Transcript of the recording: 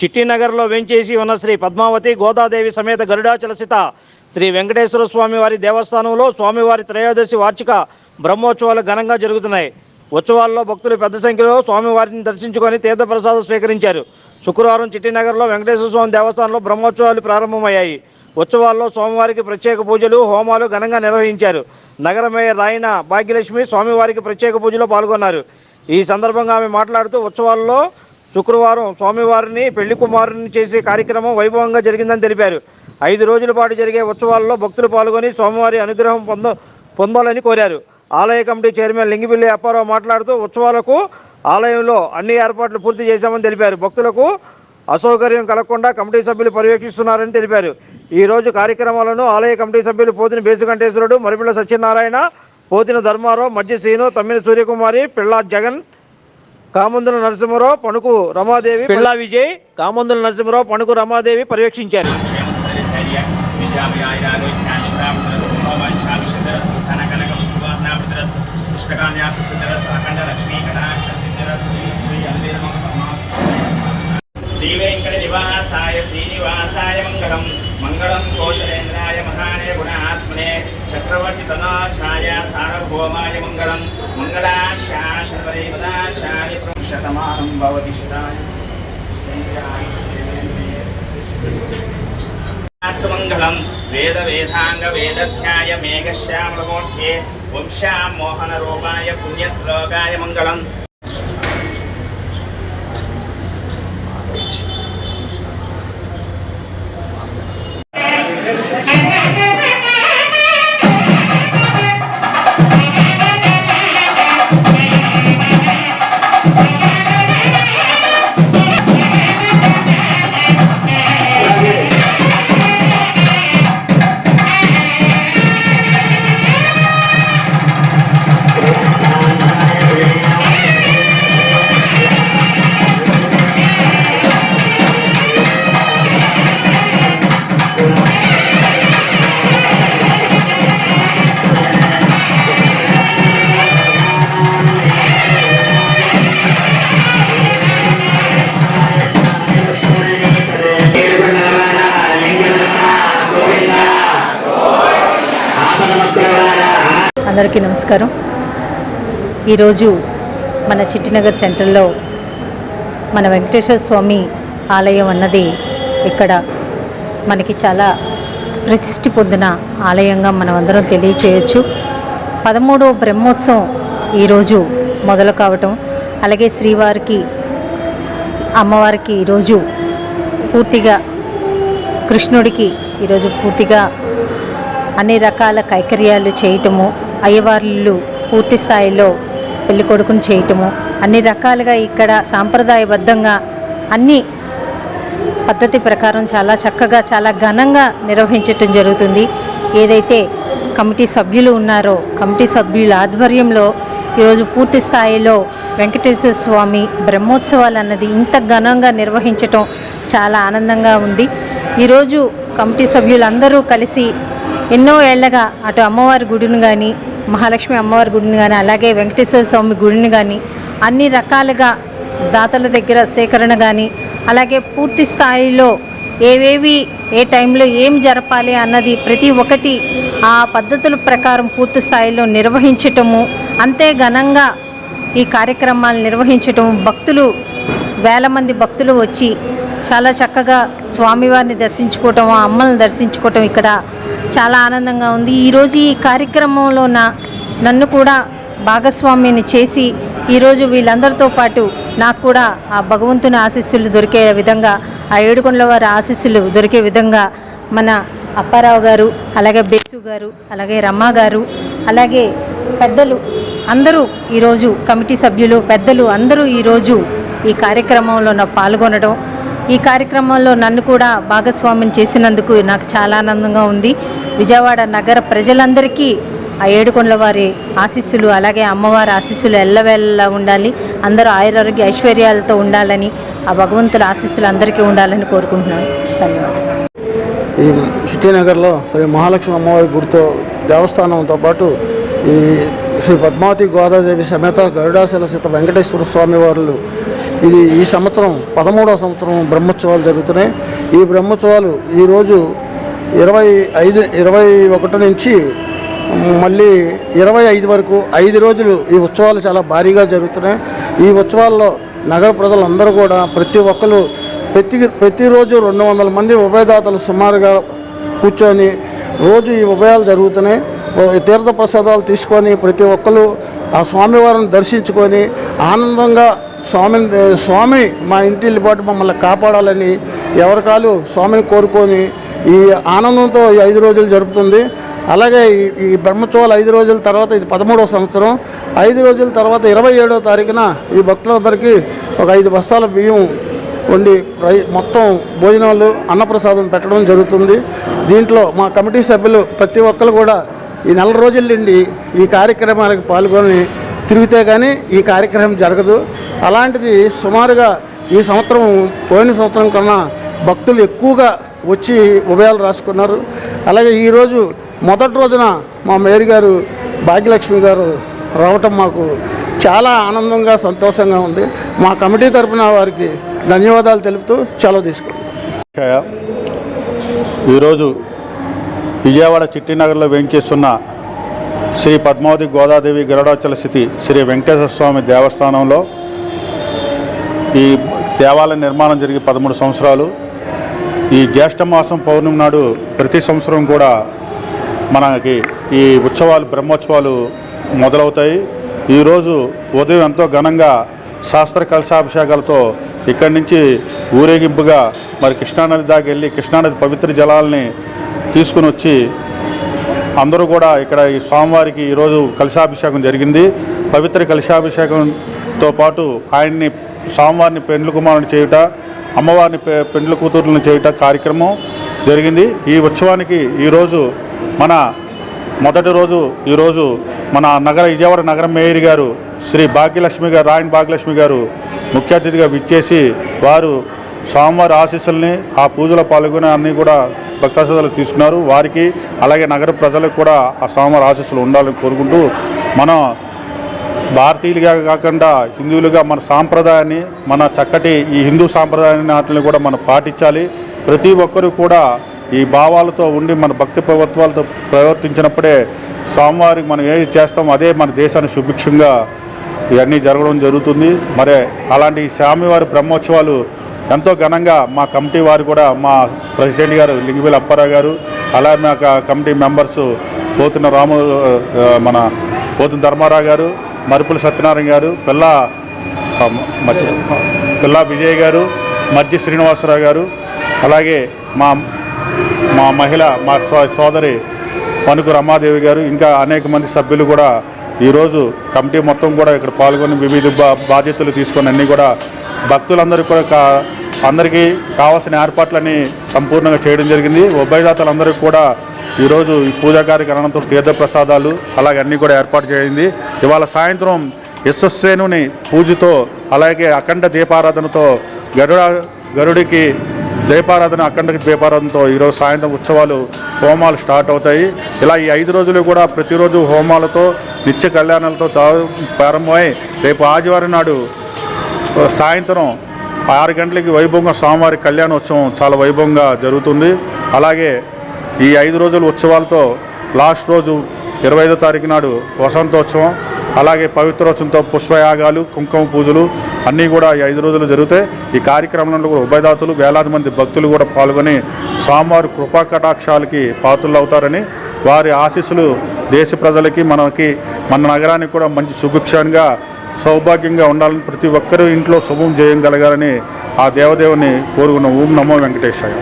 చిట్టినగర్లో వెంచేసి ఉన్న శ్రీ పద్మావతి గోదాదేవి సమేత గరుడాచలసిత శ్రీ వెంకటేశ్వర స్వామి వారి దేవస్థానంలో స్వామివారి త్రయోదశి వార్షిక బ్రహ్మోత్సవాలు ఘనంగా జరుగుతున్నాయి. ఉత్సవాల్లో భక్తులు పెద్ద సంఖ్యలో స్వామివారిని దర్శించుకొని తీర్థప్రసాదం స్వీకరించారు. శుక్రవారం చిట్టినగర్లో వెంకటేశ్వర స్వామి దేవస్థానంలో బ్రహ్మోత్సవాలు ప్రారంభమయ్యాయి. ఉత్సవాల్లో స్వామివారికి ప్రత్యేక పూజలు హోమాలు ఘనంగా నిర్వహించారు. నగర మేయర్ రాయన భాగ్యలక్ష్మి స్వామివారికి ప్రత్యేక పూజలో పాల్గొన్నారు. ఈ సందర్భంగా ఆమె మాట్లాడుతూ ఉత్సవాల్లో శుక్రవారం స్వామివారిని పెళ్ళి కుమారుని చేసే కార్యక్రమం వైభవంగా జరిగిందని తెలిపారు. ఐదు రోజుల పాటు జరిగే ఉత్సవాల్లో భక్తులు పాల్గొని స్వామివారి అనుగ్రహం పొంద పొందాలని కోరారు. ఆలయ కమిటీ చైర్మన్ లింగిపిల్లి అప్పారావు మాట్లాడుతూ ఉత్సవాలకు ఆలయంలో అన్ని ఏర్పాట్లు పూర్తి చేశామని తెలిపారు. భక్తులకు అసౌకర్యం కలగకుండా కమిటీ సభ్యులు పర్యవేక్షిస్తున్నారని తెలిపారు. ఈ రోజు కార్యక్రమాలను ఆలయ కమిటీ సభ్యులు పోతిన బేసుకంఠేశ్వరుడు మరిపిల్ల సత్యనారాయణ పోతిన ధర్మారావు మధ్య శ్రీను తమ్మిన సూర్యకుమారి పిల్లా జగన్ కామందుల నరసింహరావు పణుకు రమాదేవి పిళ్ళా విజయ్ కామందుల నరసింహరావు పణుకు రమాదేవి పర్యవేక్షించారు. శ్రీ వెంకట నివాసాయ శ్రీనివాసాయ మంగళం మంగళం కోశలేంద్రాయ మహానే గుణాత్మనే చక్రవర్తి తదాచార్య సార్వభౌమాయ మంగళం మంగళాశాసనపరే పదాచార్య శతమానం భవతి శతాయ అస్తు మంగళం వేద వేదాంగ వేదధ్యాయ మేఘశ్యామలమూర్ధ్యే అందరికీ నమస్కారం. ఈరోజు మన చిట్టినగర్ సెంటర్లో మన వెంకటేశ్వర స్వామి ఆలయం అన్నది ఇక్కడ మనకి చాలా ప్రతిష్ఠి పొందిన ఆలయంగా మనం అందరం తెలియచేయచ్చు. పదమూడవ బ్రహ్మోత్సవం ఈరోజు మొదలు కావటం అలాగే శ్రీవారికి అమ్మవారికి ఈరోజు పూర్తిగా కృష్ణుడికి ఈరోజు పూర్తిగా అన్ని రకాల కైకర్యాలు చేయటము అయ్యవార్లు పూర్తి స్థాయిలో పెళ్ళి కొడుకుని చేయటము. అన్ని రకాలుగా ఇక్కడ సాంప్రదాయబద్ధంగా అన్ని పద్ధతి ప్రకారం చాలా చక్కగా చాలా ఘనంగా నిర్వహించటం జరుగుతుంది. ఏదైతే కమిటీ సభ్యులు ఉన్నారో కమిటీ సభ్యుల ఆధ్వర్యంలో ఈరోజు పూర్తి స్థాయిలో వెంకటేశ్వర స్వామి బ్రహ్మోత్సవాలు అన్నది ఇంత ఘనంగా నిర్వహించటం చాలా ఆనందంగా ఉంది. ఈరోజు కమిటీ సభ్యులందరూ కలిసి ఎన్నో ఏళ్ళగా అటు అమ్మవారి గుడిని కానీ మహాలక్ష్మి అమ్మవారి గుడిని కానీ అలాగే వెంకటేశ్వర స్వామి గుడిని కానీ అన్ని రకాలుగా దాతల దగ్గర సేకరణ కానీ అలాగే పూర్తి స్థాయిలో ఏవేవి ఏ టైంలో ఏం జరపాలి అన్నది ప్రతి ఒక్కటి ఆ పద్ధతుల ప్రకారం పూర్తి స్థాయిలో నిర్వహించటము అంతే ఘనంగా ఈ కార్యక్రమాలు నిర్వహించటం భక్తులు వేల మంది భక్తులు వచ్చి చాలా చక్కగా స్వామివారిని దర్శించుకోవటం ఆ అమ్మల్ని దర్శించుకోవటం ఇక్కడ చాలా ఆనందంగా ఉంది. ఈరోజు ఈ కార్యక్రమంలో నా నన్ను కూడా భాగస్వామిని చేసి ఈరోజు వీళ్ళందరితో పాటు నాకు కూడా ఆ భగవంతుని ఆశీస్సులు దొరికే విధంగా ఆ ఏడుకొండల వారి ఆశీస్సులు దొరికే విధంగా మన అప్పారావు గారు అలాగే బేసు గారు అలాగే రమ్మ గారు అలాగే పెద్దలు అందరూ ఈరోజు కమిటీ సభ్యులు పెద్దలు అందరూ ఈరోజు ఈ కార్యక్రమంలో నా పాల్గొనడం ఈ కార్యక్రమంలో నన్ను కూడా భాగస్వామ్యం చేసినందుకు నాకు చాలా ఆనందంగా ఉంది. విజయవాడ నగర ప్రజలందరికీ ఆ ఏడుకొండల వారి ఆశీస్సులు అలాగే అమ్మవారి ఆశీస్సులు ఎల్లవెల్ల ఉండాలి. అందరూ ఆయురారోగ్య ఐశ్వర్యాలతో ఉండాలని ఆ భగవంతుల ఆశీస్సులు అందరికీ ఉండాలని కోరుకుంటున్నాను. ధన్యవాదాలు. ఈ చిట్టినగర్లో శ్రీ మహాలక్ష్మి అమ్మవారి గుడితో దేవస్థానంతో పాటు ఈ శ్రీ పద్మావతి గోదాదేవి సమేత గరుడాశల సీత వెంకటేశ్వర స్వామి వారు ఇది ఈ సంవత్సరం పదమూడవ సంవత్సరం బ్రహ్మోత్సవాలు జరుగుతున్నాయి. ఈ బ్రహ్మోత్సవాలు ఈరోజు ఇరవై ఐదు ఇరవై ఒకటి నుంచి మళ్ళీ ఇరవై ఐదు వరకు ఐదు రోజులు ఈ ఉత్సవాలు చాలా భారీగా జరుగుతున్నాయి. ఈ ఉత్సవాల్లో నగర ప్రజలందరూ కూడా ప్రతి ఒక్కరు ప్రతి ప్రతిరోజు రెండు వందల మంది ఉభయదాతలు సుమారుగా కూర్చొని రోజు ఈ ఉభయాలు జరుగుతున్నాయి. తీర్థ ప్రసాదాలు తీసుకొని ప్రతి ఒక్కరు ఆ స్వామివారిని దర్శించుకొని ఆనందంగా స్వామిని స్వామి మా ఇంటి పాటు మమ్మల్ని కాపాడాలని ఎవరికాలు స్వామిని కోరుకొని ఈ ఆనందంతో ఈ ఐదు రోజులు జరుపుతుంది. అలాగే ఈ- బ్రహ్మోత్సవాలు ఐదు రోజుల తర్వాత ఇది పదమూడవ సంవత్సరం. ఐదు రోజుల తర్వాత ఇరవై ఏడవ తారీఖున ఈ భక్తులందరికీ ఒక ఐదు బస్తాల బియ్యం వండి రై మొత్తం భోజనాలు అన్నప్రసాదం పెట్టడం జరుగుతుంది. దీంట్లో మా కమిటీ సభ్యులు ప్రతి ఒక్కరు కూడా ఈ నెల రోజుల నుండి ఈ కార్యక్రమాలకు పాల్గొని తిరిగితే కానీ ఈ కార్యక్రమం జరగదు. అలాంటిది సుమారుగా ఈ సంవత్సరం పోయిన సంవత్సరం కన్నా భక్తులు ఎక్కువగా వచ్చి ఉభయాలు రాసుకున్నారు. అలాగే ఈరోజు మొదటి రోజున మా మేయర్ గారు భాగ్యలక్ష్మి గారు రావటం మాకు చాలా ఆనందంగా సంతోషంగా ఉంది. మా కమిటీ తరపున వారికి ధన్యవాదాలు తెలుపుతూ సెలవు తీసుకుంటాం ఈరోజు విజయవాడ చిట్టినగర్లో వేయించేస్తున్న శ్రీ పద్మావతి గోదాదేవి గరుడాచల స్థితి శ్రీ వెంకటేశ్వర స్వామి దేవస్థానంలో ఈ దేవాలయ నిర్మాణం జరిగి పదమూడు సంవత్సరాలు. ఈ జ్యేష్ఠ మాసం పౌర్ణమి నాడు ప్రతి సంవత్సరం కూడా మనకి ఈ ఉత్సవాలు బ్రహ్మోత్సవాలు మొదలవుతాయి. ఈరోజు ఉదయం ఎంతో ఘనంగా శాస్త్ర కలశాభిషేకాలతో ఇక్కడి నుంచి ఊరేగింపుగా మరి కృష్ణానది దాకా వెళ్ళి కృష్ణానది పవిత్ర జలాల్ని తీసుకుని వచ్చి అందరూ కూడా ఇక్కడ ఈ స్వామివారికి ఈరోజు కలశాభిషేకం జరిగింది. పవిత్ర కలశాభిషేకంతో పాటు ఆయన్ని స్వామివారిని పెండ్లు కుమారుని చేయుట అమ్మవారిని పె- పెండ్లు కూతుర్లను చేయుట కార్యక్రమం జరిగింది. ఈ ఉత్సవానికి ఈరోజు మన మొదటి రోజు ఈరోజు మన నగర విజయవాడ నగరం మేయర్ గారు శ్రీ భాగ్యలక్ష్మి గారు రాయన్ భాగ్యలక్ష్మి గారు ముఖ్య అతిథిగా విచ్చేసి వారు స్వామివారి ఆశీస్సుల్ని ఆ పూజలో పాల్గొనే అన్నీ కూడా భక్తాశ్రదాలు తీసుకున్నారు. వారికి అలాగే నగర ప్రజలకు కూడా ఆ స్వామివారి ఆశీస్సులు ఉండాలని కోరుకుంటూ మనం భారతీయులుగా కాకుండా హిందువులుగా మన సాంప్రదాయాన్ని మన చక్కటి ఈ హిందూ సాంప్రదాయాన్ని వాటిని కూడా మనం పాటించాలి. ప్రతి ఒక్కరూ కూడా ఈ భావాలతో ఉండి మన భక్తి ప్రభుత్వాలతో ప్రవర్తించినప్పుడే స్వామివారికి మనం ఏది చేస్తామో అదే మన దేశాన్ని సుభిక్షంగా ఇవన్నీ జరగడం జరుగుతుంది. మరి అలాంటి స్వామివారి బ్రహ్మోత్సవాలు ఎంతో ఘనంగా మా కమిటీ వారు కూడా మా ప్రెసిడెంట్ గారు లింగివేలి అప్పారావు గారు అలాగే మా కమిటీ మెంబర్స్ పోతున్న రాము మన పోతున్న ధర్మారావు గారు మరుపుల సత్యనారాయణ గారు పిల్ల ఆ, పిల్ల విజయ్ గారు మధ్య శ్రీనివాసరావు గారు అలాగే మా మా మహిళ మా సోదరి పనుకు రమాదేవి గారు ఇంకా అనేక మంది సభ్యులు కూడా ఈరోజు కమిటీ మొత్తం కూడా ఇక్కడ పాల్గొని వివిధ బాధ్యతలు తీసుకొని అన్నీ కూడా భక్తులందరూ కూడా అందరికీ కావాల్సిన ఏర్పాట్లన్నీ సంపూర్ణంగా చేయడం జరిగింది. ఉభయదాతలందరికీ కూడా ఈరోజు ఈ పూజా కార్యక్రమంతో తీర్థ ప్రసాదాలు అలాగే అన్నీ కూడా ఏర్పాటు చేయింది. ఇవాళ సాయంత్రం యశస్సేనుని పూజతో అలాగే అఖండ దీపారాధనతో గరుడ గరుడికి దీపారాధన అఖండ దీపారాధనతో ఈరోజు సాయంత్రం ఉత్సవాలు హోమాలు స్టార్ట్ అవుతాయి. ఇలా ఈ ఐదు రోజులు కూడా ప్రతిరోజు హోమాలతో నిత్య కళ్యాణాలతో ప్రారంభమై రేపు ఆదివారం నాడు సాయంత్రం ఆరు గంటలకి వైభవంగా స్వామివారి కళ్యాణోత్సవం చాలా వైభవంగా జరుగుతుంది. అలాగే ఈ ఐదు రోజుల ఉత్సవాలతో లాస్ట్ రోజు ఇరవై ఐదో తారీఖు నాడు వసంతోత్సవం అలాగే పవిత్రోత్సవంతో పుష్పయాగాలు కుంకుమ పూజలు అన్నీ కూడా ఈ ఐదు రోజులు జరుగుతాయి. ఈ కార్యక్రమంలో కూడా ఉభయదాతలు వేలాది మంది భక్తులు కూడా పాల్గొని స్వామివారి కృపాకటాక్షాలకి పాత్రలు అవుతారని వారి ఆశీస్సులు దేశ ప్రజలకి మనకి మన నగరానికి కూడా మంచి సుభిక్షంగా సౌభాగ్యంగా ఉండాలని ప్రతి ఒక్కరూ ఇంట్లో శుభం చేయగలగాలని ఆ దేవదేవుని కోరుకున్న ఓం నమో వెంకటేశాయ.